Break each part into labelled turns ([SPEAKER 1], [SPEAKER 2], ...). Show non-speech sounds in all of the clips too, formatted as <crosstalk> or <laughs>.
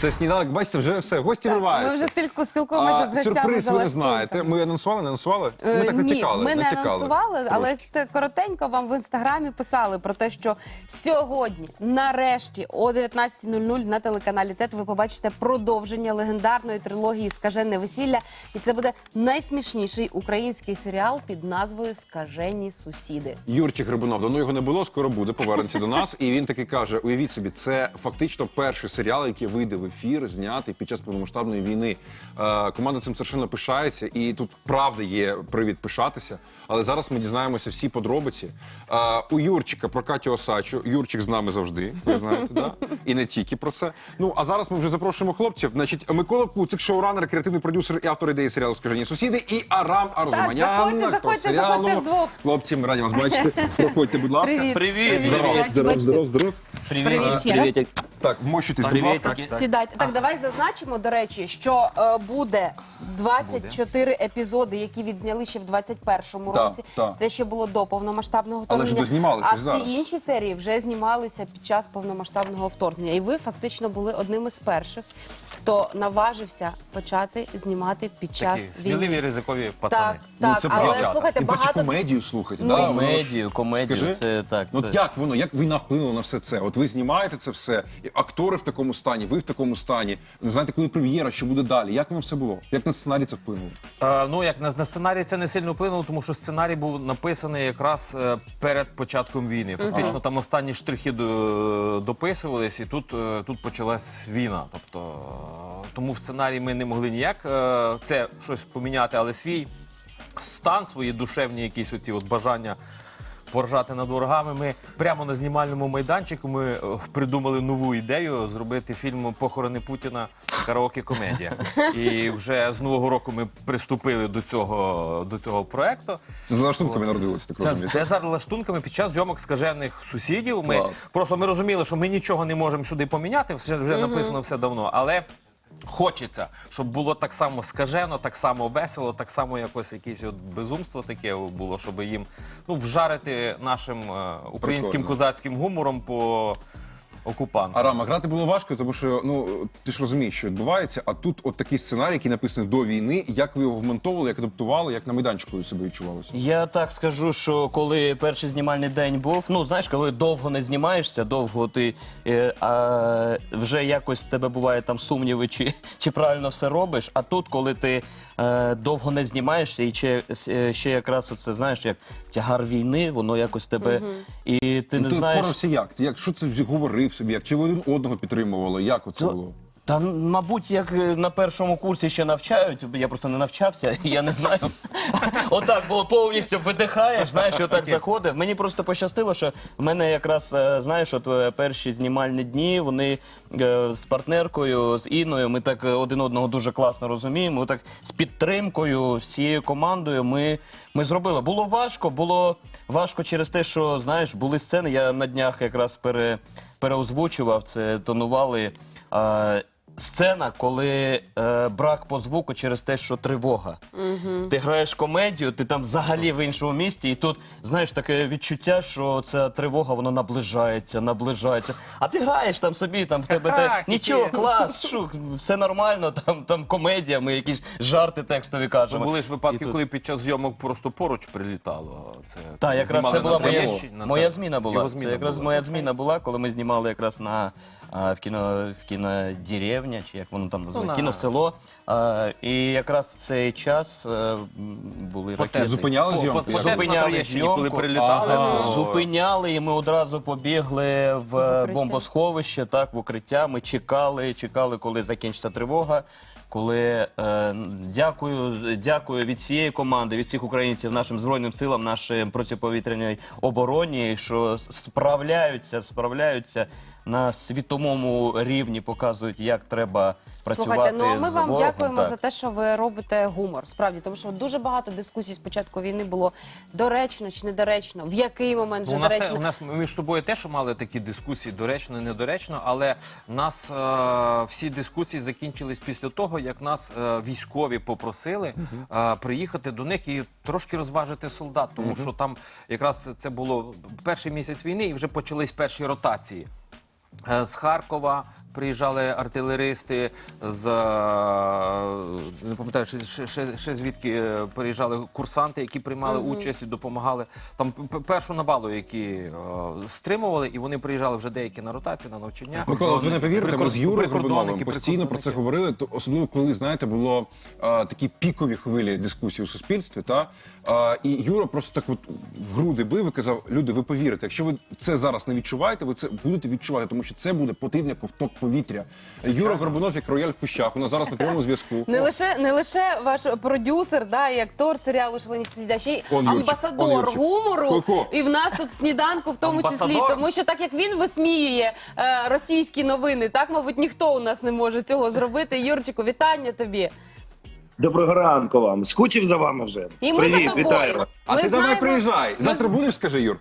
[SPEAKER 1] Це сніданок, бачите, вже все, гості
[SPEAKER 2] Так,
[SPEAKER 1] вриваються.
[SPEAKER 2] ми вже спілку спілкуємося з гостями.
[SPEAKER 1] Сюрприз ви не знаєте. Ми анонсували, не анонсували? Ми
[SPEAKER 2] Е,
[SPEAKER 1] так
[SPEAKER 2] Ні, ми не
[SPEAKER 1] натякали
[SPEAKER 2] анонсували, але коротенько вам в інстаграмі писали про те, що сьогодні, нарешті, о 19.00 на телеканалі ТЕТ ви побачите продовження легендарної трилогії Скажене весілля. І це буде найсмішніший український серіал під назвою Скажені сусіди.
[SPEAKER 1] Юрчик Грибунов, давно його не було, скоро буде, повернеться до нас. <laughs> І він таки каже: уявіть собі, це фактично перший серіал, який вийде в ефір, знятий під час повномасштабної війни. Е, команда цим страшенно пишається, і тут правда є привід пишатися. Але зараз ми дізнаємося всі подробиці. Е, у Юрчика про Катю Осачу. Юрчик з нами завжди, ви знаєте, да? І не тільки про це. Ну а зараз ми вже запрошуємо хлопців. Значить, Микола Куцик, шоуранер, креативний продюсер і автор ідеї серіалу Скажені сусіди, і Арам Арзуманян.
[SPEAKER 2] заходьте, заходьте,
[SPEAKER 1] серіалу.
[SPEAKER 2] заходьте вдвох.
[SPEAKER 1] Хлопці, ми раді вас бачити. <laughs> Проходьте, будь ласка.
[SPEAKER 2] Привіт.
[SPEAKER 3] Привіт.
[SPEAKER 1] Здоров, здоров, здоров, здоров.
[SPEAKER 2] Привіт ще раз.
[SPEAKER 1] Так, мощити будь
[SPEAKER 3] Привіт.
[SPEAKER 1] ласка.
[SPEAKER 3] Так,
[SPEAKER 2] Сідайте. Так, давай зазначимо, до речі, що е, буде 24 епізоди, які відзняли ще в 21-му
[SPEAKER 1] Так,
[SPEAKER 2] році.
[SPEAKER 1] так.
[SPEAKER 2] Це ще було до повномасштабного
[SPEAKER 1] Але ж
[SPEAKER 2] вторгнення.
[SPEAKER 1] дознімали
[SPEAKER 2] а
[SPEAKER 1] щось
[SPEAKER 2] всі
[SPEAKER 1] зараз.
[SPEAKER 2] інші серії вже знімалися під час повномасштабного вторгнення. І ви фактично були одним із перших, хто наважився почати знімати під
[SPEAKER 3] Такі
[SPEAKER 2] час
[SPEAKER 3] сміливі ризикові пацани.
[SPEAKER 2] Так, так,
[SPEAKER 1] Ну,
[SPEAKER 2] але
[SPEAKER 1] правда.
[SPEAKER 2] слухайте,
[SPEAKER 1] І
[SPEAKER 2] багато
[SPEAKER 1] комедію слухайте.
[SPEAKER 2] Ну,
[SPEAKER 1] да, воно ж-
[SPEAKER 3] Комедію, комедію,
[SPEAKER 1] Скажи,
[SPEAKER 3] це так,
[SPEAKER 1] Ну, от
[SPEAKER 3] так.
[SPEAKER 1] як воно, як війна вплинула на все це? От ви знімаєте це все, і актори в такому стані, ви в такому стані. Не знаєте, коли прем'єра, що буде далі. Як воно все було? Як на сценарій це вплинуло?
[SPEAKER 3] Е, ну, як на, на сценарій це не сильно вплинуло, тому що сценарій був написаний якраз е, перед початком війни. Фактично там останні штрихи до, дописувались, і тут, е, тут почалась війна. Тобто, е, тому в сценарії ми не могли ніяк е, це щось поміняти, але свій стан, свої душевні якісь оці от бажання. Поржати над ворогами. Ми прямо на знімальному майданчику ми е, придумали нову ідею зробити фільм Похорони Путіна караоке комедія. <laughs> І вже з нового року ми приступили до цього до цього проекту.
[SPEAKER 1] Це за лаштунками народилося, так
[SPEAKER 3] Це,
[SPEAKER 1] розумієте?
[SPEAKER 3] це за лаштунками під час зйомок скажених сусідів. Ми
[SPEAKER 1] Клас.
[SPEAKER 3] просто ми розуміли, що ми нічого не можемо сюди поміняти. Все вже написано все давно, але. Хочеться, щоб було так само скажено, так само весело, так само якось якесь от безумство таке було, щоб їм ну вжарити нашим е, українським
[SPEAKER 1] Прикольно.
[SPEAKER 3] козацьким гумором по окупантам.
[SPEAKER 1] Арам, а грати було важко, тому що ну ти ж розумієш, що відбувається. А тут от такий сценарій, який написаний до війни. Як ви його вмонтовували, як адаптували, як на майданчику себе відчувалося?
[SPEAKER 4] Я так скажу, що коли перший знімальний день був, ну знаєш, коли довго не знімаєшся, довго ти е, а, вже якось тебе буває там сумніви, чи, чи правильно все робиш. А тут, коли ти е, довго не знімаєшся, і ще, е, ще якраз оце знаєш, як тягар війни, воно якось тебе і ти
[SPEAKER 1] Ну,
[SPEAKER 4] не
[SPEAKER 1] ти
[SPEAKER 4] знаєш.
[SPEAKER 1] впорався як? Ти як що ти говорив собі? Як чи ви один одного підтримували? Як оце
[SPEAKER 4] То-
[SPEAKER 1] було?
[SPEAKER 4] Та мабуть, як е, на першому курсі ще навчають, я просто не навчався, <laughs> я не знаю. <laughs> Отак було повністю видихаєш, знаєш, і отак заходив. Мені просто пощастило, що в мене якраз, е, знаєш, от е, перші знімальні дні, вони з партнеркою, з Інною, ми так один одного дуже класно розуміємо. Так з підтримкою, всією командою ми, ми зробили. Було важко, було важко через те, що знаєш, були сцени. Я на днях якраз пере, переозвучував це, тонували. Сцена, коли е, брак по звуку через те, що тривога. Ти граєш комедію, ти там взагалі в іншому місті, і тут знаєш таке відчуття, що ця тривога вона наближається, наближається. А ти граєш там собі, там в тебе те
[SPEAKER 3] Ха-ха,
[SPEAKER 4] нічого, клас, шук, все нормально, там, там комедія, ми якісь жарти текстові
[SPEAKER 3] Ну,
[SPEAKER 4] кажемо.
[SPEAKER 3] були ж випадки,
[SPEAKER 4] тут-
[SPEAKER 3] коли під час зйомок просто поруч прилітало. Це
[SPEAKER 4] Так, якраз
[SPEAKER 3] знімали
[SPEAKER 4] це була
[SPEAKER 3] на
[SPEAKER 4] моя,
[SPEAKER 3] Троєщині, на
[SPEAKER 4] моя зміна була.
[SPEAKER 3] Його
[SPEAKER 4] це
[SPEAKER 3] зміна
[SPEAKER 4] якраз
[SPEAKER 3] була.
[SPEAKER 4] моя зміна була, коли ми знімали якраз на а, в кіно в кінодеревня, чи як воно там називається,
[SPEAKER 3] на-
[SPEAKER 4] кіносело. А, і якраз в цей час е, були ракети.
[SPEAKER 1] Зупиняли
[SPEAKER 3] на
[SPEAKER 4] Зупиняли
[SPEAKER 3] Троєщині, коли прилітали.
[SPEAKER 1] Ага.
[SPEAKER 4] Зупиняли, і ми одразу побігли в е,
[SPEAKER 2] укриття.
[SPEAKER 4] бомбосховище, так, в укриття. Ми чекали, чекали, коли закінчиться тривога. Коли е, дякую, дякую від всієї команди, від всіх українців, нашим збройним силам, нашій протиповітряній обороні, що справляються, справляються на світовому рівні, показують, як треба працювати
[SPEAKER 2] Слухайте, ну а ми
[SPEAKER 4] з
[SPEAKER 2] вам
[SPEAKER 4] ворогом,
[SPEAKER 2] дякуємо
[SPEAKER 4] так.
[SPEAKER 2] за те, що ви робите гумор. Справді, тому що дуже багато дискусій з початку війни було доречно чи недоречно, в який момент
[SPEAKER 3] Ну,
[SPEAKER 2] вже
[SPEAKER 3] у, нас те,
[SPEAKER 2] доречно.
[SPEAKER 3] у нас між собою теж мали такі дискусії, доречно, недоречно, але нас е, всі дискусії закінчились після того, як нас е, військові попросили е, приїхати до них і трошки розважити солдат, тому що там якраз це було перший місяць війни, і вже почались перші ротації. Е, З Харкова приїжджали артилеристи, з е, не пам'ятаю, ще, ще, ще, звідки е, приїжджали курсанти, які приймали участь і допомагали. Там першу навалу, які е, стримували, і вони приїжджали вже деякі на ротації, на навчання.
[SPEAKER 1] Микола, ви не повірите, ми з Юрою Горбуновим постійно про це говорили. То особливо коли знаєте, було е, такі пікові хвилі дискусії у суспільстві. Та е, і Юра просто так от в груди бив і казав: люди, ви повірите, якщо ви це зараз не відчуваєте, ви це будете відчувати, тому що це буде потрібний ковток повітря. Юра Горбунов, як рояль в кущах, у нас зараз на прямому зв'язку.
[SPEAKER 2] Не лише не лише ваш продюсер, да, і актор серіалу «Шалені сліда», ще й
[SPEAKER 1] Он Юрчик, он
[SPEAKER 2] амбасадор
[SPEAKER 1] Юрчик.
[SPEAKER 2] гумору.
[SPEAKER 1] Ко-ко.
[SPEAKER 2] І в нас тут в сніданку, в тому числі,
[SPEAKER 3] Амбасадор?
[SPEAKER 2] тому що так як він висміює е, російські новини, так мабуть ніхто у нас не може цього зробити. Юрчику, вітання тобі.
[SPEAKER 5] Доброго ранку вам. Скучив за вами вже.
[SPEAKER 2] І ми
[SPEAKER 5] Привіт,
[SPEAKER 2] за тобою.
[SPEAKER 5] вітаю.
[SPEAKER 1] А
[SPEAKER 2] Ми
[SPEAKER 1] ти давай
[SPEAKER 2] знаємо-
[SPEAKER 1] приїжджай. Завтра будеш, скажи Юр.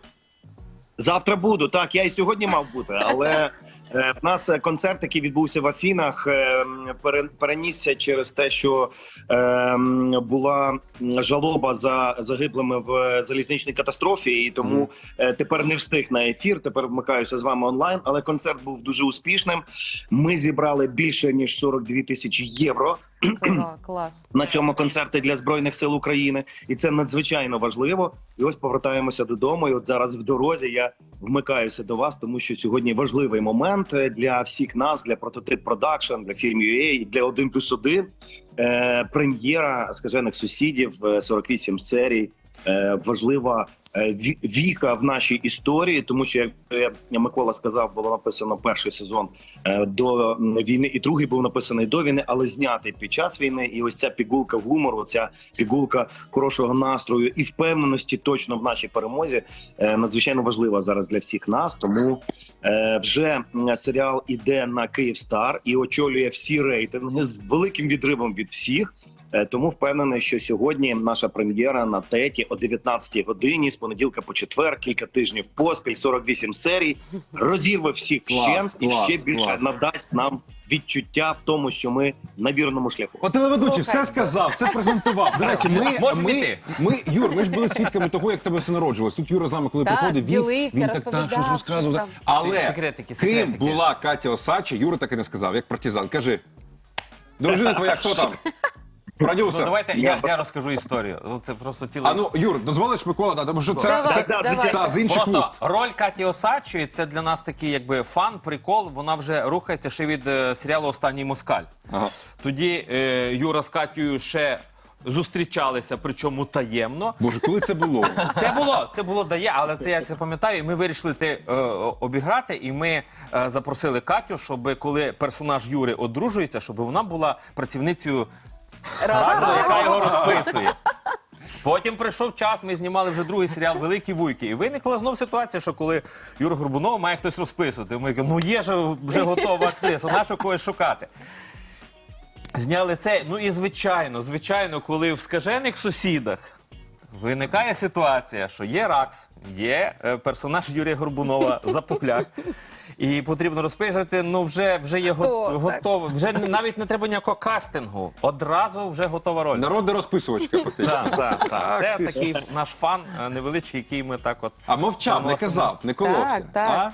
[SPEAKER 5] Завтра буду. Так, я і сьогодні мав бути, але <laughs> е, в нас е, концерт, який відбувся в Афінах, е, пере- перенісся через те, що е, була жалоба за загиблими в е, залізничній катастрофі, і тому е, тепер не встиг на ефір. Тепер вмикаюся з вами онлайн. Але концерт був дуже успішним. Ми зібрали більше ніж 42 тисячі євро. <clears throat>
[SPEAKER 2] Клас.
[SPEAKER 5] на цьому концерті для збройних сил України, і це надзвичайно важливо. І ось повертаємося додому. І от зараз в дорозі я вмикаюся до вас, тому що сьогодні важливий момент е, для всіх нас, для прототип продакшн, для фільм UA, для один плюс 1. Е, прем'єра скажених сусідів, е, 48 серій. Е, важлива е, віка в нашій історії, тому що як е, Микола сказав, було написано перший сезон до війни, і другий був написаний до війни, але знятий під час війни. І ось ця пігулка гумору, ця пігулка хорошого настрою і впевненості точно в нашій перемозі надзвичайно важлива зараз для всіх нас. Тому вже серіал іде на Київстар і очолює всі рейтинги з великим відривом від всіх. Е, Тому впевнений, що сьогодні наша прем'єра на теті о 19 годині з понеділка по четвер, кілька тижнів поспіль, 48 серій, розірве всіх
[SPEAKER 1] Клас,
[SPEAKER 5] вщент і
[SPEAKER 1] клас,
[SPEAKER 5] ще більше
[SPEAKER 1] клас.
[SPEAKER 5] надасть нам відчуття в тому, що ми на вірному шляху.
[SPEAKER 1] От телеведучий все сказав, все презентував. До речі, ми, ми, ми, Юр, ми ж були свідками того, як тебе все народжувалось. Тут Юра з нами, коли
[SPEAKER 2] Так,
[SPEAKER 1] приходив, він,
[SPEAKER 2] ділився,
[SPEAKER 1] він так, так
[SPEAKER 2] розповідав,
[SPEAKER 1] щось розказував.
[SPEAKER 2] щось там.
[SPEAKER 1] Але
[SPEAKER 3] Секретики,
[SPEAKER 1] ким
[SPEAKER 3] секретики.
[SPEAKER 1] була Катя Осача, Юра так і не сказав, як партизан. Кажи, дружина твоя, хто там?
[SPEAKER 3] Ну, давайте я, я розкажу історію. Ну, Це просто тіло.
[SPEAKER 1] А ну, Юр, дозволиш Микола, да, тому що це,
[SPEAKER 2] Давай,
[SPEAKER 1] це
[SPEAKER 5] да,
[SPEAKER 2] давай.
[SPEAKER 1] та, з інших
[SPEAKER 3] Просто
[SPEAKER 1] вуст.
[SPEAKER 3] роль Каті Осадчої це для нас такий якби фан, прикол. Вона вже рухається ще від е, серіалу Останній москаль.
[SPEAKER 1] Ага.
[SPEAKER 3] Тоді е, Юра з Катєю ще зустрічалися, причому таємно.
[SPEAKER 1] Боже, коли це було?
[SPEAKER 3] Це було, це було дає, але це я це пам'ятаю. І ми вирішили це е, обіграти. І ми е, запросили Катю, щоб коли персонаж Юри одружується, щоб вона була працівницею радіо, яка його розписує. Потім прийшов час, ми знімали вже другий серіал Великі вуйки. І виникла знов ситуація, що коли Юра Горбунов має хтось розписувати. Ми кажемо, ну є ж вже готова актриса, нащо когось шукати. Зняли це. Ну і звичайно, звичайно, коли в скажених сусідах виникає ситуація, що є Ракс, є е, персонаж Юрія Горбунова <laughs> Запухляк. І потрібно розписувати, ну вже, вже є го-
[SPEAKER 2] Так.
[SPEAKER 3] готово. Вже навіть не треба ніякого кастингу. Одразу вже готова роль.
[SPEAKER 1] Народна розписувачка, фактично.
[SPEAKER 3] Так, так, <laughs> так. Це такий наш фан е, невеличкий, який ми так от.
[SPEAKER 1] А мовчав, не
[SPEAKER 3] Наносимо.
[SPEAKER 1] казав, не коловся.
[SPEAKER 2] Так, так.
[SPEAKER 1] А?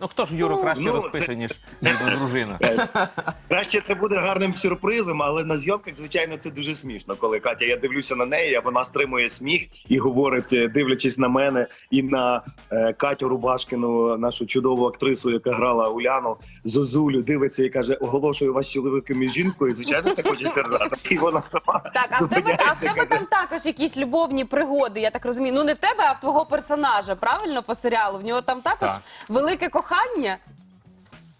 [SPEAKER 3] Ну хто ж Юру краще
[SPEAKER 5] ну,
[SPEAKER 3] розпише,
[SPEAKER 5] це-
[SPEAKER 3] ніж його дружина. <laughs>
[SPEAKER 5] Краще це буде гарним сюрпризом, але на зйомках, звичайно, це дуже смішно. Коли Катя, я дивлюся на неї, а вона стримує сміх і говорить, е, дивлячись на мене і на е, Катю Рубашкіну, нашу чудову актрису, яка грала Уляну Зозулю, дивиться і каже: оголошую вас чоловіком і жінкою. Звичайно, це хочеться ржати. І вона сама
[SPEAKER 2] Так, а в тебе, а в тебе там також якісь любовні пригоди, я так розумію. Ну не в тебе, а в твого персонажа, правильно по серіалу? В нього там також
[SPEAKER 3] Так.
[SPEAKER 2] велике кохання.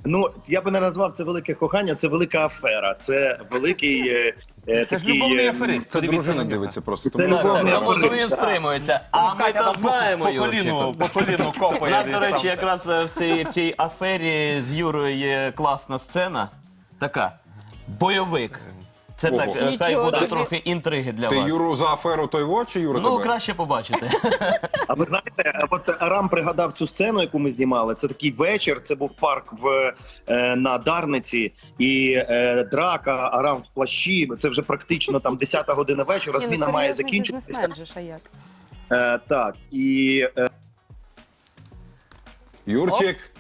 [SPEAKER 5] Ну я би не назвав це велике кохання, це велика афера. Це великий. е, е,
[SPEAKER 3] Це ж
[SPEAKER 5] такий,
[SPEAKER 3] любовний
[SPEAKER 5] е,
[SPEAKER 3] аферист.
[SPEAKER 1] Це
[SPEAKER 3] Подивіться
[SPEAKER 1] дружина
[SPEAKER 3] на нього.
[SPEAKER 1] дивиться просто.
[SPEAKER 5] Це
[SPEAKER 1] Тому
[SPEAKER 5] любов,
[SPEAKER 4] Тому що він стримується. А ми
[SPEAKER 3] Катя
[SPEAKER 4] то
[SPEAKER 3] там по-
[SPEAKER 4] знаємо,
[SPEAKER 3] по коліну, по коліну
[SPEAKER 4] У
[SPEAKER 3] копає.
[SPEAKER 4] нас,
[SPEAKER 3] десь
[SPEAKER 4] до там. речі, якраз е, в цій, в цій афері з Юрою є класна сцена. Така. бойовик. Це так, е, хай
[SPEAKER 2] Нічого
[SPEAKER 4] буде
[SPEAKER 2] собі.
[SPEAKER 4] трохи інтриги для
[SPEAKER 1] Ти
[SPEAKER 4] вас.
[SPEAKER 1] Юру за аферу той во чи Юра
[SPEAKER 4] Ну,
[SPEAKER 1] тебе?
[SPEAKER 4] краще побачити.
[SPEAKER 5] А ви знаєте, от Арам пригадав цю сцену, яку ми знімали. Це такий вечір. Це був парк в е, на Дарниці, і е, драка, Арам в плащі. Це вже практично там 10 година вечора.
[SPEAKER 2] Ні, ну,
[SPEAKER 5] Зміна має
[SPEAKER 2] серйозний
[SPEAKER 5] закінчитися.
[SPEAKER 2] бізнесмен же ж, а як?
[SPEAKER 5] Е, так і е,
[SPEAKER 1] Юрчик,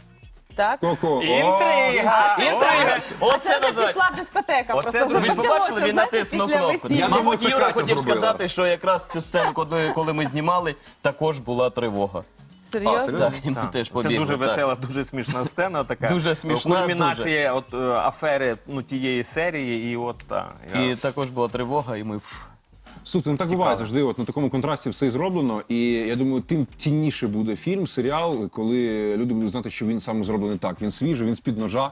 [SPEAKER 2] Так?
[SPEAKER 1] Коко.
[SPEAKER 4] Інтрига! Інтрига! Оце
[SPEAKER 2] це вже
[SPEAKER 4] називається.
[SPEAKER 2] пішла дискотека.
[SPEAKER 4] Оце
[SPEAKER 2] Просто вже
[SPEAKER 4] ж побачили, він натиснув кнопку.
[SPEAKER 1] Я думаю,
[SPEAKER 4] Мабуть,
[SPEAKER 1] це
[SPEAKER 4] Юра
[SPEAKER 1] Катя
[SPEAKER 4] хотів
[SPEAKER 1] зробила.
[SPEAKER 4] сказати, що якраз цю сцену, коли, коли ми знімали, також була тривога.
[SPEAKER 2] Серйозно?
[SPEAKER 4] Так, і ми
[SPEAKER 3] Так.
[SPEAKER 4] теж
[SPEAKER 3] Це дуже
[SPEAKER 4] так.
[SPEAKER 3] весела, дуже смішна сцена. Така
[SPEAKER 4] Дуже смішна,
[SPEAKER 3] кульмінація от, е, афери ну, тієї серії. І от та, я...
[SPEAKER 4] І також була тривога, і ми. ф,
[SPEAKER 1] Слухайте, ну так буває завжди. От на такому контрасті все і зроблено. І я думаю, тим цінніше буде фільм, серіал, коли люди будуть знати, що він саме зроблений так. Він свіжий, він з-під ножа.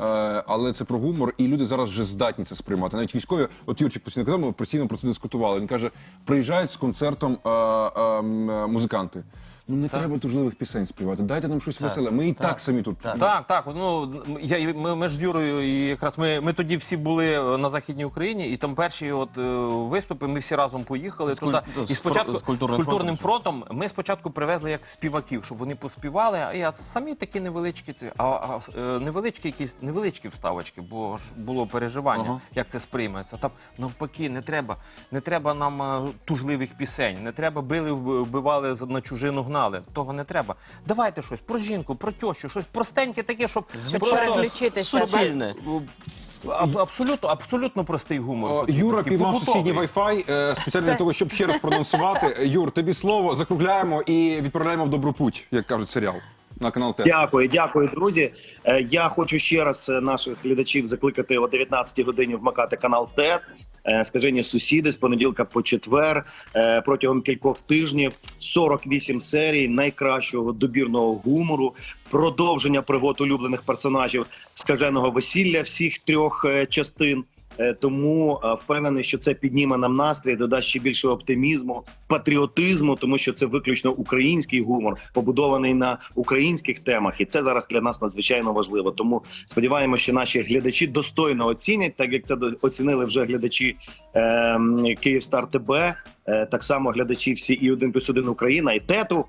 [SPEAKER 1] Е, але це про гумор, і люди зараз вже здатні це сприймати. Навіть військові, от Юрчик постійно казав, ми постійно про це дискутували. Він каже: приїжджають з концертом е, е, м, е, музиканти. Ну не треба тужливих пісень співати. Дайте нам щось веселе. Ми і так, самі тут.
[SPEAKER 3] Так, так. Ну я і- ми, ми ж з Юрою, і якраз ми, ми тоді всі були е, на західній Україні, і там перші от е, виступи. Ми всі разом поїхали
[SPEAKER 4] З куль-
[SPEAKER 3] туди. І
[SPEAKER 4] з
[SPEAKER 3] спочатку
[SPEAKER 4] фро- з культурним
[SPEAKER 3] з культурним фронтом ми спочатку привезли як співаків, щоб вони поспівали. А я самі такі невеличкі ці, а, а е, невеличкі якісь невеличкі вставочки, бо ж було переживання, як це сприйметься. Там навпаки, не треба, не треба нам е, тужливих пісень, не треба били, вб- вбивали за- на чужину гнали. Того не треба. Давайте щось про жінку, про тещу, щось простеньке таке, щоб
[SPEAKER 2] Щоб
[SPEAKER 3] просто
[SPEAKER 2] переключитися,
[SPEAKER 4] Суцільне.
[SPEAKER 3] Аб- Абсолютно, абсолютно простий гумор.
[SPEAKER 1] О,
[SPEAKER 3] потрібен,
[SPEAKER 1] Юра
[SPEAKER 3] такий
[SPEAKER 1] піймав
[SPEAKER 3] побутовий.
[SPEAKER 1] сусідній Wi-Fi е, спеціально для того, щоб ще раз прононсувати. <laughs> Юр, тобі слово закругляємо і відправляємо в добру путь, як кажуть серіал на канал Т.
[SPEAKER 5] Дякую, дякую, друзі. Е, Я хочу ще раз е, наших глядачів закликати о 19 годині вмикати канал ТЕТ. Е, Скажені сусіди з понеділка по четвер е, протягом кількох тижнів 48 серій найкращого добірного гумору, продовження пригод улюблених персонажів скаженого весілля всіх трьох е, частин. Е, Тому е, впевнений, що це підніме нам настрій, додасть ще більше оптимізму, патріотизму, тому що це виключно український гумор, побудований на українських темах, і це зараз для нас надзвичайно важливо. Тому сподіваємося, що наші глядачі достойно оцінять, так як це оцінили вже глядачі е, Київстар ТБ, е, так само глядачі всі і 1 плюс 1 Україна і тету.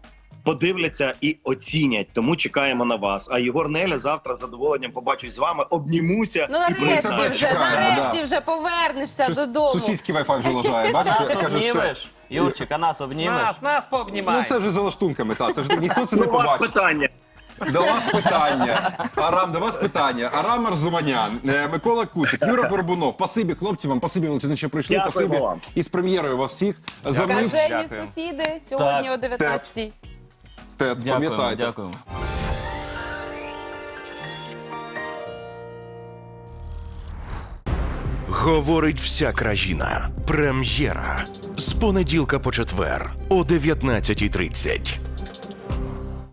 [SPEAKER 5] Подивляться і оцінять, тому чекаємо на вас. А Єгор Неля завтра з задоволенням побачусь з вами. Обнімуся
[SPEAKER 2] Ну
[SPEAKER 5] і
[SPEAKER 2] нарешті вже,
[SPEAKER 1] Чекаємо,
[SPEAKER 2] нарешті
[SPEAKER 1] да.
[SPEAKER 2] вже повернешся
[SPEAKER 1] Щось
[SPEAKER 2] додому.
[SPEAKER 1] Сусідський Wi-Fi вже лажає. <laughs> Бачите, каже, все.
[SPEAKER 4] обнімеш? Юрчик, а нас обнімеш?
[SPEAKER 3] Нас, нас.
[SPEAKER 1] Ну це вже за лаштунками. Та це вже ніхто це не
[SPEAKER 5] До вас
[SPEAKER 1] побачить.
[SPEAKER 5] питання.
[SPEAKER 1] До вас питання. Арам, до вас питання. Арам Арзуманян, е, Микола Куцик, Юра Горбунов. Спасибі, хлопці вам, спасибі, величезне, що прийшли.
[SPEAKER 5] Дякуємо
[SPEAKER 1] Спасибі
[SPEAKER 5] вам.
[SPEAKER 1] і з прем'єрою вас всіх. За мить
[SPEAKER 2] Скажені
[SPEAKER 3] Дякую.
[SPEAKER 2] сусіди сьогодні
[SPEAKER 4] Так.
[SPEAKER 2] о 19-й.
[SPEAKER 1] Тед,
[SPEAKER 4] Дякуємо,
[SPEAKER 1] пам'ятайте.
[SPEAKER 4] дякуємо.
[SPEAKER 6] Говорить вся країна. Прем'єра з понеділка по четвер о 19.30.